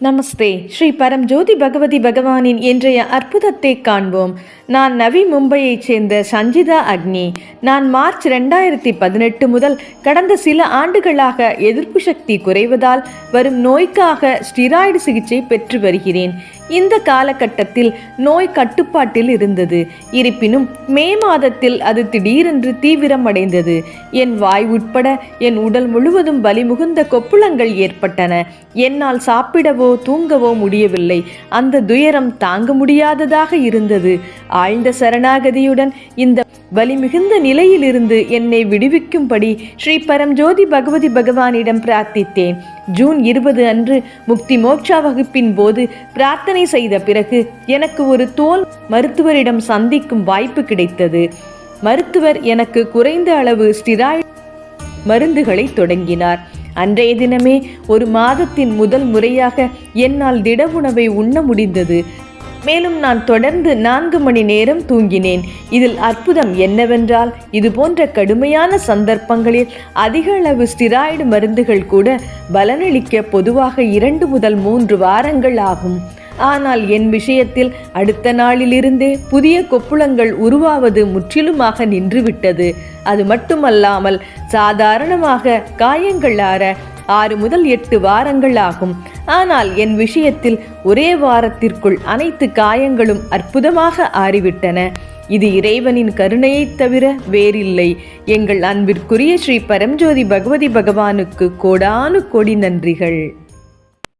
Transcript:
நமஸ்தே. ஸ்ரீ பரம் ஜோதி பகவதி பகவானின் இன்றைய அற்புதத்தை காண்போம். நான் நவி மும்பையைச் சேர்ந்த சஞ்சிதா அக்னி. நான் மார்ச் ரெண்டாயிரத்தி பதினெட்டு முதல் கடந்த சில ஆண்டுகளாக எதிர்ப்பு சக்தி குறைவதால் வரும் நோய்க்காக ஸ்டிராய்டு சிகிச்சை பெற்று வருகிறேன். இந்த காலகட்டத்தில் நோய் கட்டுப்பாட்டில் இருந்தது. இருப்பினும் மே மாதத்தில் அது திடீரென்று தீவிரமடைந்தது. என் வாய் உட்பட என் உடல் முழுவதும் வலி முகுந்த கொப்புளங்கள் ஏற்பட்டன. என்னால் சாப்பிடவோ தூங்கவோ முடியவில்லை. அந்த துயரம் தாங்க முடியாததாக இருந்தது. ஆழ்ந்த சரணாகதியுடன் இந்த வலி மிகுந்த நிலையிலிருந்து என்னை விடுவிக்கும்படி ஸ்ரீ பரம்ஜோதி பகவதி பகவானிடம் பிரார்த்தித்தேன். ஜூன் இருபது அன்று முக்தி மோட்சா வகுப்பின் போது பிரார்த்தனை செய்த பிறகு எனக்கு ஒரு தோல் மருத்துவரிடம் சந்திக்கும் வாய்ப்பு கிடைத்தது. மருத்துவர் எனக்கு குறைந்த அளவு ஸ்டிராய்டு மருந்துகளை தொடங்கினார். அன்றைய தினமே ஒரு மாதத்தின் முதல் முறையாக என்னால் திட உணவை உண்ண முடிந்தது. மேலும் நான் தொடர்ந்து நான்கு மணி நேரம் தூங்கினேன். இதில் அற்புதம் என்னவென்றால் இது போன்ற கடுமையான சந்தர்ப்பங்களில் அதிக அளவு ஸ்டிராய்டு மருந்துகள் கூட பலனளிக்க பொதுவாக இரண்டு முதல் மூன்று வாரங்கள் ஆகும். ஆனால் என் விஷயத்தில் அடுத்த நாளிலிருந்தே புதிய கொப்புளங்கள் உருவாவது முற்றிலுமாக நின்றுவிட்டது. அது மட்டுமல்லாமல் சாதாரணமாக காயங்கள் ஆற ஆறு முதல் எட்டு வாரங்கள் ஆகும். ஆனால் என் விஷயத்தில் ஒரே வாரத்திற்குள் அனைத்து காயங்களும் அற்புதமாக ஆறிவிட்டன. இது இறைவனின் கருணையைத் தவிர வேறில்லை. எங்கள் அன்பிற்குரிய ஸ்ரீ பரம்ஜோதி பகவதி பகவானுக்கு கோடானு கோடி நன்றிகள்.